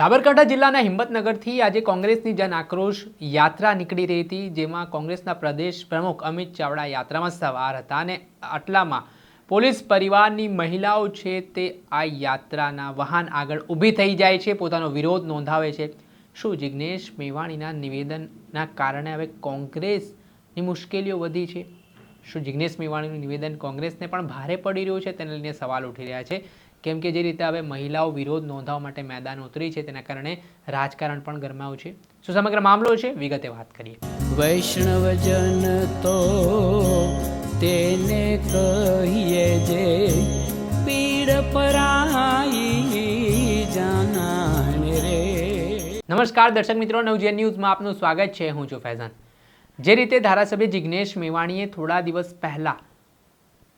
સાબરકાંઠા જિલ્લાના હિંમતનગરથી આજે કોંગ્રેસની જન આક્રોશ યાત્રા નીકળી રહી હતી, જેમાં કોંગ્રેસના પ્રદેશ પ્રમુખ અમિત ચાવડા યાત્રામાં સવાર હતા અને આટલામાં પોલીસ પરિવારની મહિલાઓ છે તે આ યાત્રાના વાહન આગળ ઊભી થઈ જાય છે, પોતાનો વિરોધ નોંધાવે છે. શું જિજ્ઞેશ મેવાણીના નિવેદનના કારણે હવે કોંગ્રેસની મુશ્કેલીઓ વધી છે? શું જિજ્ઞેશ મેવાણીનું નિવેદન કોંગ્રેસને પણ ભારે પડી રહ્યું છે? તેને લઈને સવાલ ઉઠી રહ્યા છે. કેમ કે જે રીતે હવે મહિલાઓ વિરોધ નોંધાવવા માટે મેદાન ઉતરી છે તેના કારણે રાજકારણ પણ ગરમાયું છે. શું સમગ્ર મામલો છે? વિગતે વાત કરીએ. વૈષ્ણવજન તો તેને કહીએ જે પીડ પરાઈ જાનાને રે. નમસ્કાર દર્શક મિત્રો. નવજીવન ન્યૂઝમાં આપનું સ્વાગત છે. હું છું ફૈઝાન. જે રીતે ધારાસભ્ય જિજ્ઞેશ મેવાણીએ થોડા દિવસ પહેલા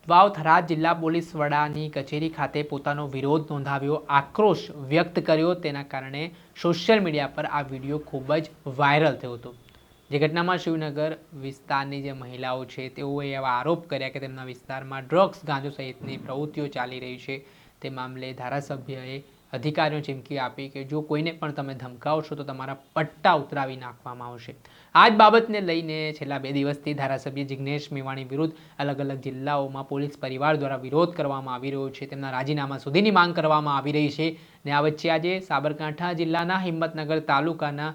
વાવ થરાદ જિલ્લા પોલીસ વડાની કચેરી ખાતે પોતાનો વિરોધ નોંધાવ્યો. આક્રોશ વ્યક્ત કર્યો. તેના કારણે સોશિયલ મીડિયા પર આ વીડિયો ખૂબ જ વાયરલ થયો હતો. જે ઘટનામાં શિવનગર વિસ્તારની જે મહિલાઓ છે, તેઓએ એવા આરોપ કર્યા કે તેમના વિસ્તારમાં ડ્રગ્સ ગાંજો સહિતની પ્રવૃત્તિઓ ચાલી રહી છે. તે મામલે ધારાસભ્યએ અધિકારીઓ ચીમકી આપી કે જો કોઈને પણ તમે ધમકાવશો તો તમારા પટ્ટા ઉતરાવી નાખવામાં આવશે. આ જ બાબતને લઈને છેલ્લા બે દિવસથી ધારાસભ્ય જિજ્ઞેશ મેવાણી વિરુદ્ધ અલગ અલગ જિલ્લાઓમાં પોલીસ પરિવાર દ્વારા વિરોધ કરવામાં આવી રહ્યો છે. તેમના રાજીનામા સુધીની માંગ કરવામાં આવી રહી છે ને આ વચ્ચે આજે સાબરકાંઠા જિલ્લાના હિંમતનગર તાલુકાના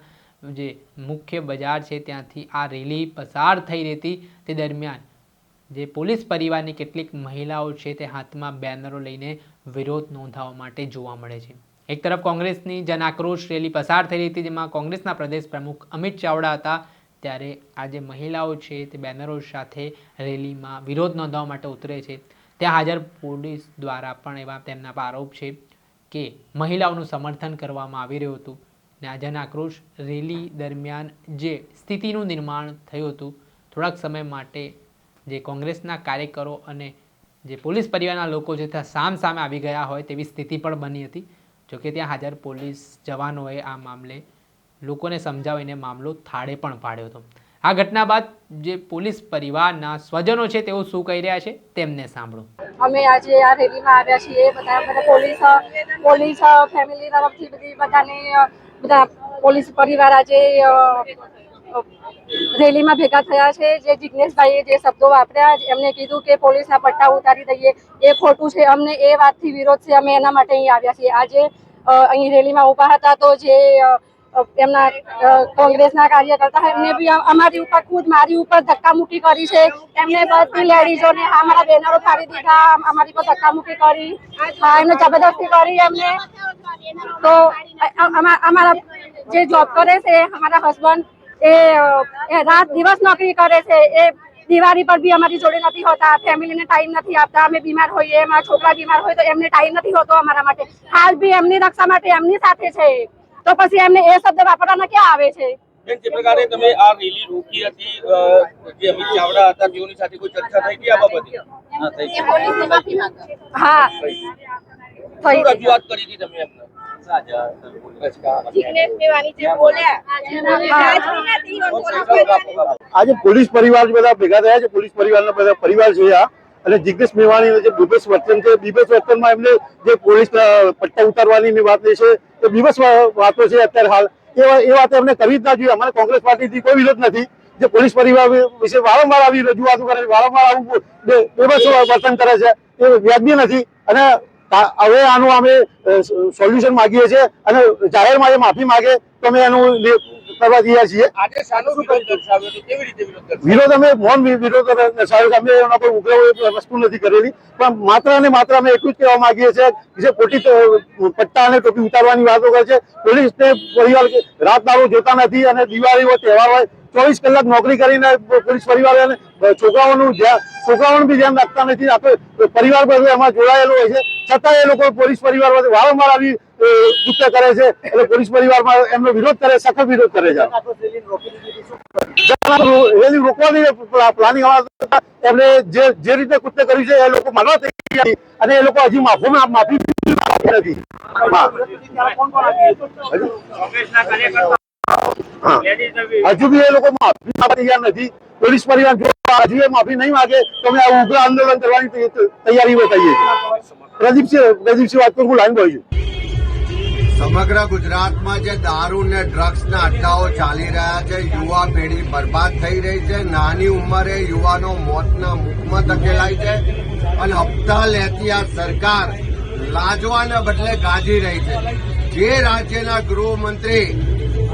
જે મુખ્ય બજાર છે ત્યાંથી આ રેલી પસાર થઈ રહી હતી તે દરમિયાન જે પોલીસ પરિવારની કેટલીક મહિલાઓ છે તે હાથમાં બેનરો લઈને વિરોધ નોંધાવવા માટે જોવા મળે છે. એક તરફ કોંગ્રેસની જન આક્રોશ રેલી પસાર થઈ રહી હતી, જેમાં કોંગ્રેસના પ્રદેશ પ્રમુખ અમિત ચાવડા હતા. ત્યારે આજે મહિલાઓ છે તે બેનરો સાથે રેલીમાં વિરોધ નોંધાવવા માટે ઉતરે છે. ત્યાં હાજર પોલીસ દ્વારા પણ એવા તેમના પર આરોપ છે કે મહિલાઓનું સમર્થન કરવામાં આવી રહ્યું હતું ને આ જન આક્રોશ રેલી દરમિયાન જે સ્થિતિનું નિર્માણ થયું હતું, થોડાક સમય માટે જે કોંગ્રેસના કાર્યકરો અને જે પોલીસ પરિવારના લોકો છે ત્યાં સામ સામે આવી ગયા હોય તેવી સ્થિતિ પણ બની હતી. જોકે ત્યાં હાજર પોલીસ જવાનોએ આ મામલે લોકોને સમજાવીને મામલો થાળે પણ પાડ્યો હતો. આ ઘટના બાદ જે પોલીસ પરિવારના સ્વજનો છે તેઓ શું કહી રહ્યા છે તેમને સાંભળો. અમે આજે આ રેલીમાં આવ્યા છીએ. બધા બધા પોલીસ પોલીસ ફેમિલી તરફથી બધી બધાને બધા પોલીસ પરિવાર આજે રેલીમાં ભેગા થયા છે. જે જિજ્ઞેશભાઈએ જે શબ્દો વાપર્યા એમને કીધું કે પોલીસના પટ્ટા ઉતારી દઈએ. એ ખોટું છે. અમને એ વાતથી વિરોધ છે. અમે એના માટે અહીં આવ્યા છીએ. આજે અહીં રેલીમાં ઊભા હતા તો જે એમના કોંગ્રેસના કાર્યકર્તા એમને બી અમારી ઉપર ખુદ મારી ઉપર ધક્કામુક્કી કરી છે. એમને બધી લેડીઝોને અમારા બેનરો ફાડી દીધા. અમ- અમારી પર ધક્કામુક્કી કરી. હા, એમને જબરદસ્તી કરી એમને. તો અમારા જે જોબ કરે છે અમારા હસબન્ડ એ રાત દિવસ નોકરી કરે છે. એ દિવાળી પર બી અમારી જોડે નથી હોતા. ફેમિલીને ટાઈમ નથી આપતા. અમે બીમાર હોઈએ અમારા છોકરા બીમાર હોય તો એમને ટાઈમ નથી હોતો અમારા માટે. હાલ બી એમની રક્ષા માટે એમની સાથે છે. તો પછી એમને એ શબ્દ વાપરવાના ક્યાં આવે છે? જે પ્રકારે તમે આ રેલી રોકી હતી જે અમિત ચાવડા હતા તેઓની સાથે કોઈ ચર્ચા થઈ હતી આ બાબતે? હા થઈ રજૂઆત કરી હતી તમે એમને? આજે પોલીસ પરિવાર બધા ભેગા થયા છે પોલીસ પરિવારના બધા પરિવાર છે આ અને જિગ્નેશ મેવાણી જે બીભત્સ વર્તન છે બીભત્સ વર્તનમાં એમને જે પોલીસ પટ્ટા ઉતારવાની ની વાત છે તો બીભત્સ વાતો છે અત્યારે હાલ. એ વાત એમને કરવી જ ના જોઈએ. અમારે કોંગ્રેસ પાર્ટીથી કોઈ વિરોધ નથી. જે પોલીસ પરિવાર વિશે વારંવાર આવી રજૂઆતો કરે છે વારંવાર આવું બે- બેભત્સ વર્તન કરે છે એ વ્યાજબી નથી. અને હવે આનું અમે સોલ્યુશન માંગીએ છીએ અને જાહેરમાં એ માફી માંગે તો અમે એનું કરવા જઈએ છીએ. વિરોધ અમે મૌન વિરોધ દર્શાવ્યો અમે એના પર ઉગ્ર વસ્તુ નથી કરેલી. પણ માત્ર અને માત્ર અમે એટલું જ કહેવા માંગીએ છીએ કે જે ખોટી પટ્ટા અને ટોપી ઉતારવાની વાતો કરે છે. પોલીસને પરિવાર રાત દારૂ જોતા નથી અને દિવાળી હોય તહેવાર હોય ચોવીસ કલાક નોકરી કરીને પોલીસ પરિવાર છોકરાઓનું છોકરાઓનું બી ધ્યાન રાખતા નથી. આપણે પરિવાર બધું એમાં જોડાયેલો હોય છે. છતાં એ લોકો પોલીસ પરિવાર વચ્ચે વારંવાર આવી કૃત્ય કરે છે. એટલે પોલીસ પરિવારમાં એમનો વિરોધ કરે, સખત વિરોધ કરે છે. પ્લાનિંગ એમને જે જે રીતે કૃત્ય કર્યું છે, એ લોકો માનવા થઈ લોકો હજી માફી માફી નથી. હજુ બી એ લોકો માફી તૈયાર નથી. પોલીસ પરિવાર જો હજુ માફી નહીં માગે તો અમે આ ઉગ્ર આંદોલન કરવાની તૈયારી બતાવીએ પ્રદીપસિંહ પ્રદીપસિંહ વાત કરું લાઈન બોય સમગ્ર ગુજરાતમાં જે દારૂ ને ડ્રગ્સના અડ્ડાઓ ચાલી રહ્યા છે, યુવા પેઢી બરબાદ થઈ રહી છે, નાની ઉંમરે યુવાનો મોતના મુખમાં ધકેલાય છે અને હપ્તા લેતી આ સરકાર લાજવાના બદલે ગાજી રહી છે. જે રાજ્યના ગૃહમંત્રી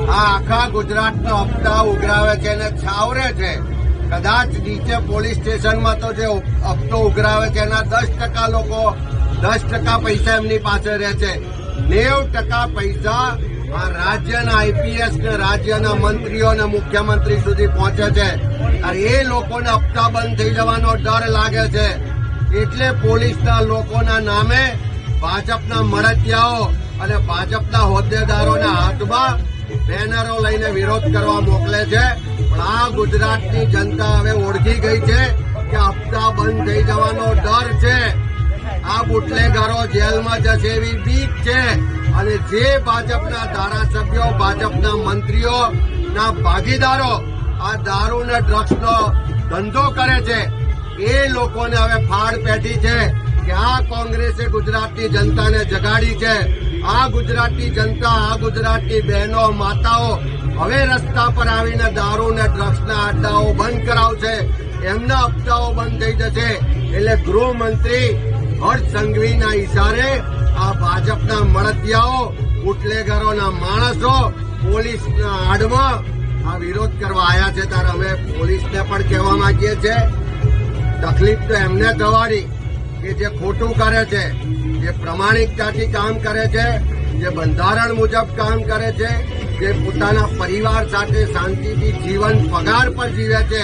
આ આખા ગુજરાતનો હપ્તા ઉઘરાવે છે અને છાવરે છે. કદાચ નીચે પોલીસ સ્ટેશનમાં તો જે હપ્તો ઉઘરાવે છે, એના દસ ટકા લોકો, દસ ટકા પૈસા એમની પાસે રહે છે. નેવ ટકા પૈસા આ રાજ્યના આઈપીએસ ને રાજ્યના મંત્રીઓ અને મુખ્યમંત્રી સુધી પહોંચે છે. અને એ લોકોને હપ્તા બંધ થઈ જવાનો ડર લાગે છે. એટલે પોલીસના લોકોના નામે ભાજપના મળતિયાઓ અને ભાજપના હોદ્દેદારોના હાથમાં બેનરો લઈને વિરોધ કરવા મોકલે છે. પણ આ ગુજરાતની જનતા હવે ઓળખી ગઈ છે કે હપ્તા બંધ થઈ જવાનો ડર છે. આ બુટલેગરો જેલમાં જશે એવી બીક છે. અને જે ભાજપના ધારાસભ્યો, ભાજપના મંત્રીઓ ના ભાગીદારો આ દારૂ ને ડ્રગ્સનો ધંધો કરે છે, એ લોકોને હવે ફાળ પેટી છે કે આ કોંગ્રેસે ગુજરાતની જનતાને જગાડી છે. આ ગુજરાતની જનતા, આ ગુજરાતની બહેનો, માતાઓ હવે રસ્તા પર આવીને દારૂ ને ડ્રગ્સના અડ્ડાઓ બંધ કરાવશે. એમના હપ્તાઓ બંધ થઈ જશે. એટલે ગૃહમંત્રી હર્ષ સંઘવીના ઈશારે આ ભાજપના મળતિયાઓ બુટલેગરોના માણસો પોલીસના આડમાં આ વિરોધ કરવા આવ્યા છે. ત્યારે અમે પોલીસને પણ કહેવા માંગીએ છીએ. તકલીફ તો એમને થવાની કે જે ખોટું કરે છે. જે પ્રમાણિકતાથી કામ કરે છે, જે બંધારણ મુજબ કામ કરે છે, જે પોતાના પરિવાર સાથે શાંતિથી જીવન પગાર પર જીવે છે,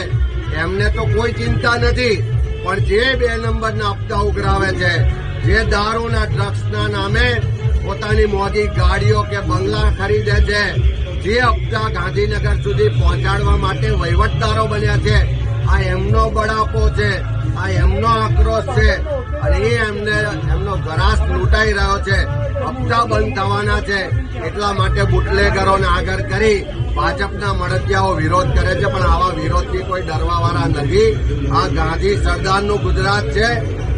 એમને તો કોઈ ચિંતા નથી. પણ જે બે નંબરના હપ્તા ઉઘરાવે છે, જે દારૂના ડ્રગ્સના નામે પોતાની મોદી ગાડીઓ કે બંગલા ખરીદે છે, જે હપ્તા ગાંધીનગર સુધી પહોંચાડવા માટે વહીવટદારો બન્યા છે આ એમનો બળાપો છે, આ એમનો આક્રોશ છે, અને એ એમને, એમનો ગરાસ લૂંટાઈ રહ્યો છે. હપ્તા બંધ થવાના છે. એટલા માટે બુટલેગરોને આગળ કરી ભાજપના મળતિયાઓ વિરોધ કરે છે, પણ આવા વિરોધથી કોઈ ડરવાવાળા નથી. આ ગાંધી સરદારનું ગુજરાત છે.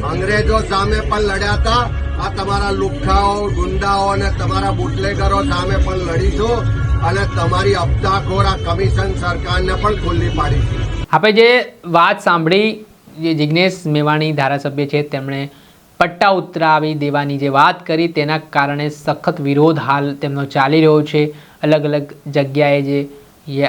અંગ્રેજો સામે પણ લડ્યા હતા. આ તમારા લુખ્ખાઓ, ગુંડાઓ અને તમારા બુટલેગરો સામે પણ લડીશું અને તમારી હપ્તાખોર આ કમિશન સરકારને પણ ખુલ્લી પાડીશું. આપણે જે વાત સાંભળી, જે જિજ્ઞેશ મેવાણી ધારાસભ્ય છે, તેમણે પટ્ટા ઉતરાવી દેવાની જે વાત કરી, તેના કારણે સખત વિરોધ હાલ તેમનો ચાલી રહ્યો છે. અલગ અલગ જગ્યાએ જે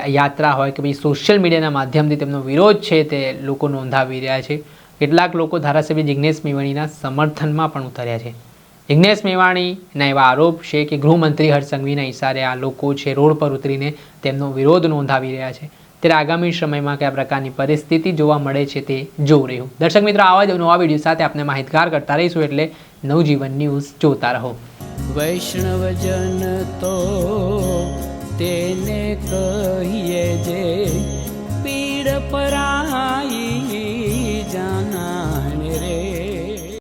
યાત્રા હોય કે ભાઈ સોશિયલ મીડિયાના માધ્યમથી તેમનો વિરોધ છે તે લોકો નોંધાવી રહ્યા છે. કેટલાક લોકો ધારાસભ્ય જિજ્ઞેશ મેવાણીના સમર્થનમાં પણ ઉતર્યા છે. જિજ્ઞેશ મેવાણીના એવા આરોપ છે કે ગૃહમંત્રી હર્ષ સંઘવીના ઇશારે આ લોકો છે રોડ પર ઉતરીને તેમનો વિરોધ નોંધાવી રહ્યા છે. ત્યારે આગામી સમયમાં કયા પ્રકારની પરિસ્થિતિ જોવા મળે છે તે જોઉં રહ્યું. દર્શક મિત્રો, આવા જ નવા વીડિયો સાથે આપણે માહિતગાર કરતા રહીશું એટલે નવજીવન ન્યૂઝ જોતા રહો. વૈષ્ણવજન તો તેને કહીએ જે પીડ પરાઈ